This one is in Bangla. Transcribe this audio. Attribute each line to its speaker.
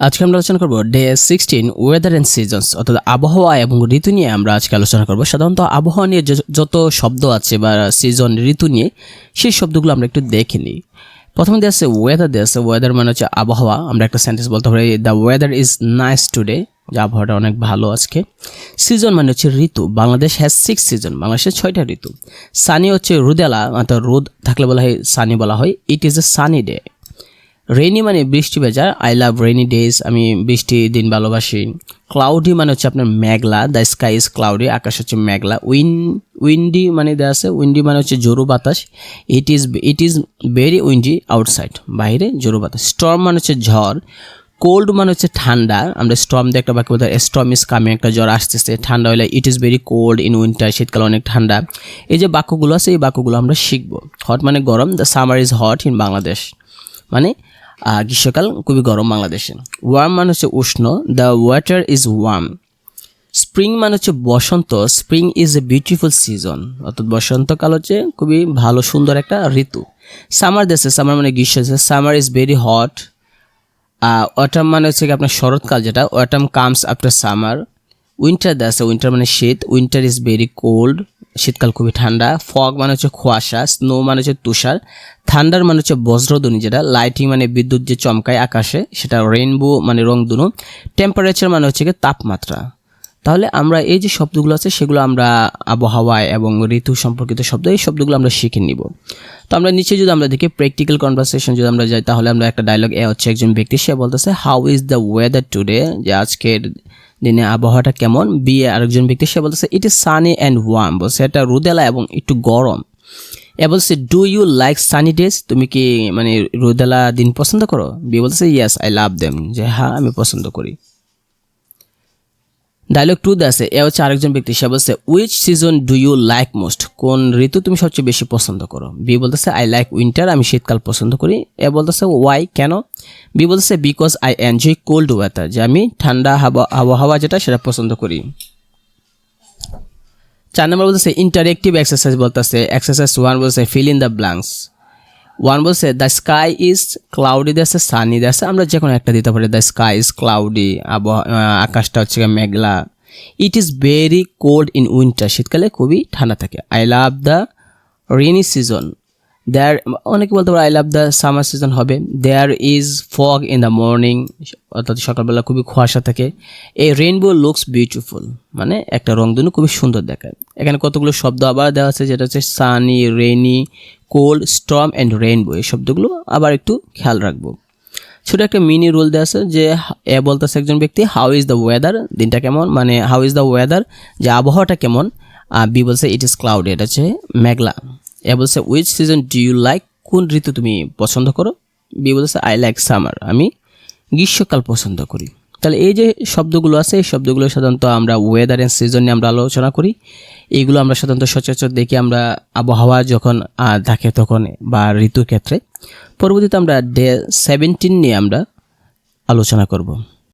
Speaker 1: আজকে আমরা আলোচনা করব day sixteen weather and seasons অর্থাৎ আবহাওয়া এবং ঋতু নিয়ে আমরা আজকে আলোচনা করব। সাধারণত আবহাওয়া নিয়ে যত শব্দ আছে বা সিজন ঋতু নিয়ে সেই শব্দগুলো আমরা একটু দেখে নিই। প্রথমে দেওয়া আছে ওয়েদার দেওয়া আছে ওয়েদার মানে হচ্ছে আবহাওয়া। আমরা একটা সেন্টেন্স বলতে পারি the weather is nice today যে আবহাওয়াটা অনেক ভালো আজকে। সিজন মানে হচ্ছে ঋতু। বাংলাদেশ হ্যাজ সিক্স সিজন বাংলাদেশের ছয়টা ঋতু। সানি হচ্ছে রোদেলা অর্থাৎ রোদ থাকলে বলা হয় সানি বলা হয়। It is a sunny day rainy মানে বৃষ্টি ভেজা। আই লাভ রেনি ডেজ আমি বৃষ্টি দিন ভালোবাসি। ক্লাউডি মানে হচ্ছে আপনার মেঘলা দ্য স্কাই ইজ ক্লাউডি আকাশ হচ্ছে মেঘলা। উইন উইন্ডি মানে দেওয়া আছে উইন্ডি মানে হচ্ছে জোরু বাতাস। It is it is very windy outside বাইরে জোরু বাতাস। স্টর্ম মানে হচ্ছে ঝড় কোল্ড মানে হচ্ছে ঠান্ডা। আমরা স্টর্ম দিয়ে একটা বাক্য বলতে স্টর্ম ইজ কামিং একটা জ্বর আসতেছে। ঠান্ডা হলে it is very cold in winter শীতকালে অনেক ঠান্ডা। এই যে বাক্যগুলো আছে, এই বাক্যগুলো আমরা শিখব। হট মানে গরম the summer is hot in Bangladesh মানে গ্রীষ্মকাল খুবই গরম বাংলাদেশে। ওয়ার্ম মানে হচ্ছে উষ্ণ the water is warm spring মানে হচ্ছে বসন্ত spring is a beautiful season অর্থাৎ বসন্তকাল হচ্ছে খুবই ভালো, সুন্দর একটা ঋতু। সামার দেশে সামার মানে গ্রীষ্ম summer is very hot autumn মানে হচ্ছে কি আপনার শরৎকাল, যেটা autumn comes after summer winter দেশে উইন্টার মানে শীত উইন্টার ইজ ভেরি কোল্ড শীতকাল খুবই ঠান্ডা ফগ মানে হচ্ছে কুয়াশা স্নো মানে হচ্ছে তুষার থান্ডার মানে হচ্ছে বজ্রধ্বনি যেটা লাইটিং মানে বিদ্যুৎ যে চমকায় আকাশে, সেটা রেইনবো মানে রং রংধনু টেম্পারেচার মানে হচ্ছে কি তাপমাত্রা। তাহলে আমরা এই যে শব্দগুলো আছে, সেগুলো আমরা আবহাওয়ায় এবং ঋতু সম্পর্কিত শব্দ, এই শব্দগুলো আমরা শিখে নিব। তো আমরা নিচে যদি আমরা দেখি প্র্যাকটিক্যাল কনভারসেশন যদি আমরা যাই, তাহলে আমরা একটা ডায়লগ এ হচ্ছে একজন ব্যক্তি, সে বলতেছে how is the weather today যে আজকের দিনে আবহাওয়াটা কেমন? বিয়ে আরেকজন ব্যক্তি, সে বলতেছে it is sunny and warm বলছে, এটা রোদেলা এবং একটু গরম. এ বলছে do you like sunny days তুমি কি মানে রোদেলা দিন পছন্দ করো? বিয়ে বলতেছে ইয়াস আই লাভ দেম যে হ্যাঁ আমি পছন্দ করি। ডায়লগ টু আছে, এ হচ্ছে আরেকজন ব্যক্তি, সে বলছে which season do you like most কোন ঋতু তুমি সবচেয়ে বেশি পছন্দ করো? বি বলতেছে আই লাইক উইন্টার আমি শীতকাল পছন্দ করি। এ বলতেছে ওয়াই কেন? বি বলতেছে because I enjoy cold weather যে আমি ঠান্ডা হাওয়া আবহাওয়া যেটা, সেটা পছন্দ করি। চার নম্বর বলতেছে ইন্টারেক্টিভ এক্সারসাইজ বলতেছে এক্সারসাইজ ওয়ান বলছে fill in the blanks one বলছে দ্য স্কাই ইজ ক্লাউডি দেশে সানি দেশে আমরা যে কোনো একটা দিতে পারি দ্য স্কাই ইজ ক্লাউডি আবহাওয়া আকাশটা হচ্ছে মেঘলা। It is very cold in winter শীতকালে খুবই ঠান্ডা থাকে। I love the rainy season there অনেকে বলতে পারে I love the summer season হবে। There is fog in the morning অর্থাৎ সকালবেলা খুবই কুয়াশা থাকে। এই রেইনবো লুকস বিউটিফুল মানে একটা রংধনু খুবই সুন্দর দেখায়। এখানে কতগুলো শব্দ আবার দেওয়া আছে, যেটা হচ্ছে sunny rainy cold storm and rainbow এই শব্দগুলো আবার একটু খেয়াল রাখব। ছোট একটা মিনি রুল দেওয়া আছে যে, এ বলতেছে একজন ব্যক্তি হাউ ইজ দ্য ওয়েদার দিনটা কেমন? মানে হাউ ইজ দ্য ওয়েদার যে আবহাওয়াটা কেমন? আর বি বলছে ইট ইজ ক্লাউড এটা হচ্ছে মেঘলা। এ বলছে which season do you like কোন ঋতু তুমি পছন্দ করো? বি বলছে আই লাইক সামার আমি গ্রীষ্মকাল পছন্দ করি। তাহলে এই যে শব্দগুলো আছে, এই শব্দগুলো সাধারণত আমরা ওয়েদার অ্যান্ড সিজন নিয়ে আমরা আলোচনা করি। এইগুলো আমরা সাধারণত সচরাচর দেখি আমরা আবহাওয়া যখন থাকে তখন বা ঋতুর ক্ষেত্রে। পরবর্তীতে আমরা ডে সেভেন্টিন নিয়ে আমরা আলোচনা করব।